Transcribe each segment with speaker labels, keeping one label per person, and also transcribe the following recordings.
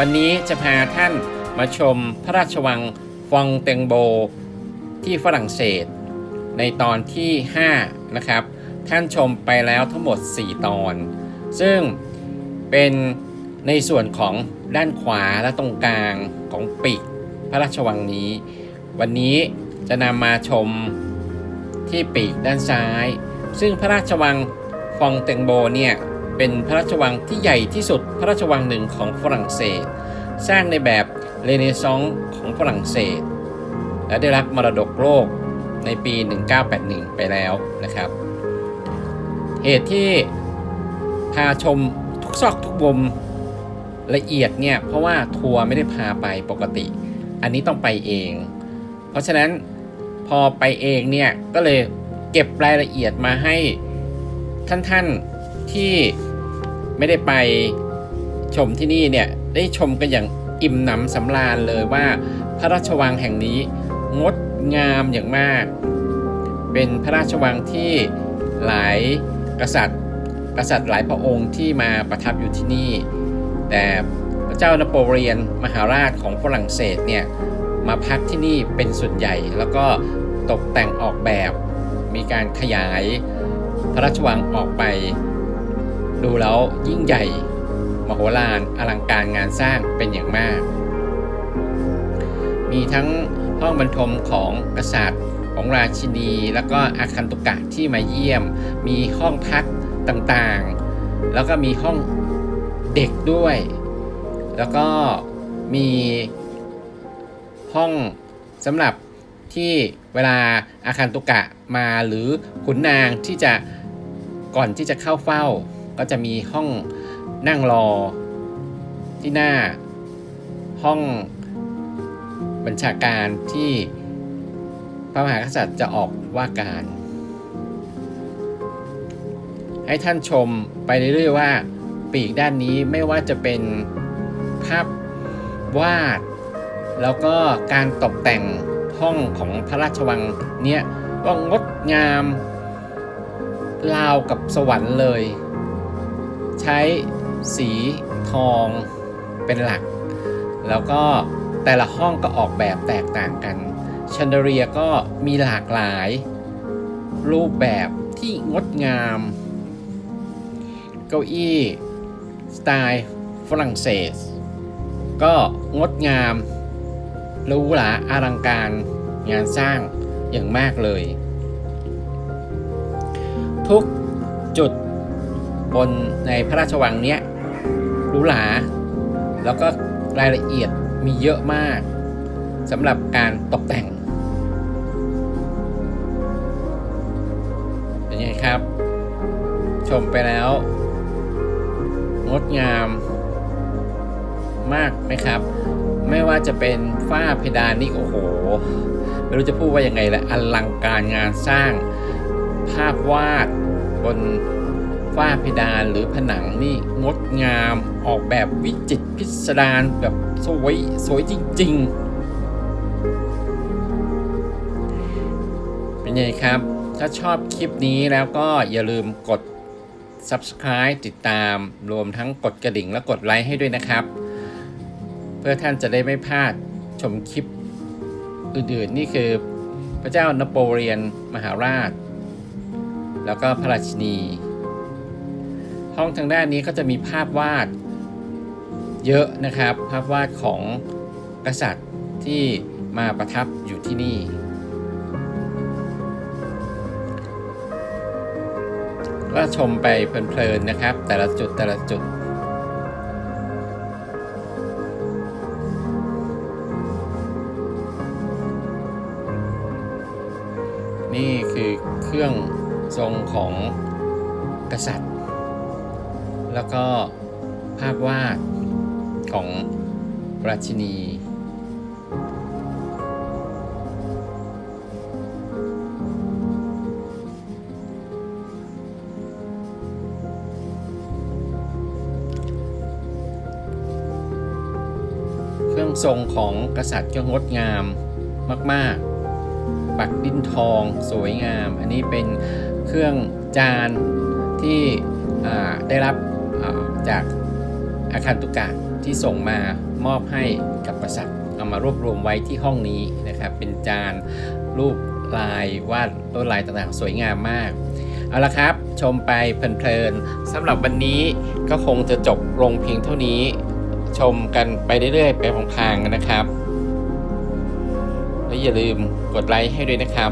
Speaker 1: วันนี้จะพาท่านมาชมพระราชวังฟองเตงโบที่ฝรั่งเศส ในตอนที่ 5 นะครับ ท่านชมไปแล้วทั้งหมด 4 ตอน ซึ่งเป็นในส่วนของด้านขวาและตรงกลางของปีกพระราชวังนี้ วันนี้จะนำมาชมที่ปีกด้านซ้าย ซึ่งพระราชวังฟองเตงโบเนี่ย เป็นพระราชวังที่ใหญ่ที่สุดพระราชวังหนึ่งของฝรั่งเศส สร้างในแบบเรเนซองส์ของฝรั่งเศส และได้รับมรดกโลกในปี 1981 ไปแล้วนะครับ เหตุที่พาชมทุกซอกทุกมุมละเอียดเนี่ย เพราะว่าทัวร์ไม่ได้พาไปปกติ อันนี้ต้องไปเอง เพราะฉะนั้นพอไปเองเนี่ย ก็เลยเก็บรายละเอียดมาให้ท่านๆที่ ไม่ได้ไปชมที่นี่เนี่ยได้ชมกันอย่างอิ่มหนำสำราญเลยว่าพระราชวังแห่งนี้งดงามอย่างมาก เป็นพระราชวังที่หลายกษัตริย์ กษัตริย์หลายพระองค์ที่มาประทับอยู่ที่นี่ แต่พระเจ้านโปเลียนมหาราชของฝรั่งเศสเนี่ยมาพักที่นี่เป็นส่วนใหญ่ แล้วก็ตกแต่งออกแบบ มีการขยายพระราชวังออกไป ดูแล้วยิ่งใหญ่ มโหฬารอลังการงานสร้างเป็นอย่างมาก มีทั้งห้องบรรทมของกษัตริย์ของราชินี แล้วก็อาคันตุกะที่มาเยี่ยม มีห้องพักต่างๆ แล้วก็มีห้องเด็กด้วย แล้วก็มีห้องสำหรับที่เวลาอาคันตุกะมาหรือขุนนางที่จะก่อนที่จะเข้าเฝ้า ก็จะมีห้องนั่งรอที่หน้าห้องบัญชาการที่พระมหากษัตริย์จะออกว่าการ ให้ท่านชมไปเรื่อยๆว่าปีกด้านนี้ไม่ว่าจะเป็นภาพวาด แล้วก็การตกแต่งห้องของพระราชวังเนี่ยว่างดงามราวกับสวรรค์เลย ใช้สีทองเป็นหลัก แล้วก็แต่ละห้องก็ออกแบบแตกต่างกันชันเดเรียก็มีหลากหลาย รูปแบบที่งดงาม เก้าอี้สไตล์ฝรั่งเศส ก็งดงามหรูหราอลังการงานสร้างอย่างมากเลย ทุกจุด บนในพระราชวังเนี้ยหรูหราแล้วก็รายละเอียดมีเยอะมากสำหรับการตกแต่ง เป็นไงครับ ชมไปแล้ว งดงาม มากไหมครับ ไม่ว่าจะเป็นฝ้าเพดานนี่โอ้โห ไม่รู้จะพูดว่ายังไงละอลังการงานสร้างภาพวาดบน ฝ้าเพดานหรือผนังนี่งดงามออกแบบวิจิตรพิสดารแบบสวยสวยจริง ๆ เป็นไงครับ ถ้าชอบคลิปนี้แล้วก็อย่าลืมกด subscribe ติดตามรวมทั้งกดกระดิ่งและกดไลค์ให้ด้วยนะครับ เพื่อท่านจะได้ไม่พลาดชมคลิปอื่นๆ นี่คือพระเจ้านโปเลียนมหาราช แล้วก็พระราชินี ห้องทางด้านนี้ก็จะมีภาพวาดเยอะนะครับ ภาพวาดของกษัตริย์ที่มาประทับอยู่ที่นี่ ก็ชมไปเพลินๆนะครับ แต่ละจุดแต่ละจุดนี่คือเครื่องทรงของกษัตริย์ แล้วก็ภาพวาดของราชินี เครื่องทรงของกษัตริย์ก็งดงามมาก ๆ ปักดินทองสวยงาม อันนี้เป็นเครื่องจานที่ได้รับ จากอาคันตุกะที่ส่งมามอบให้กับบริษัทเอามารวบรวมไว้ที่ห้องนี้นะครับ เป็นจานรูปลายวาดลวดลายต่างๆ สวยงามมาก เอาละครับ ชมไปเพลินๆสำหรับวันนี้ก็คงจะจบลงเพียงเท่านี้ ชมกันไปเรื่อยๆ ไปพลางๆนะครับ และอย่าลืมกดไลค์ให้ด้วยนะครับ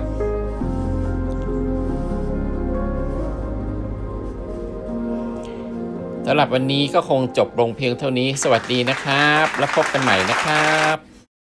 Speaker 1: สำหรับวันนี้ก็คงจบลงเพียงเท่านี้ สวัสดีนะครับ แล้วพบกันใหม่นะครับ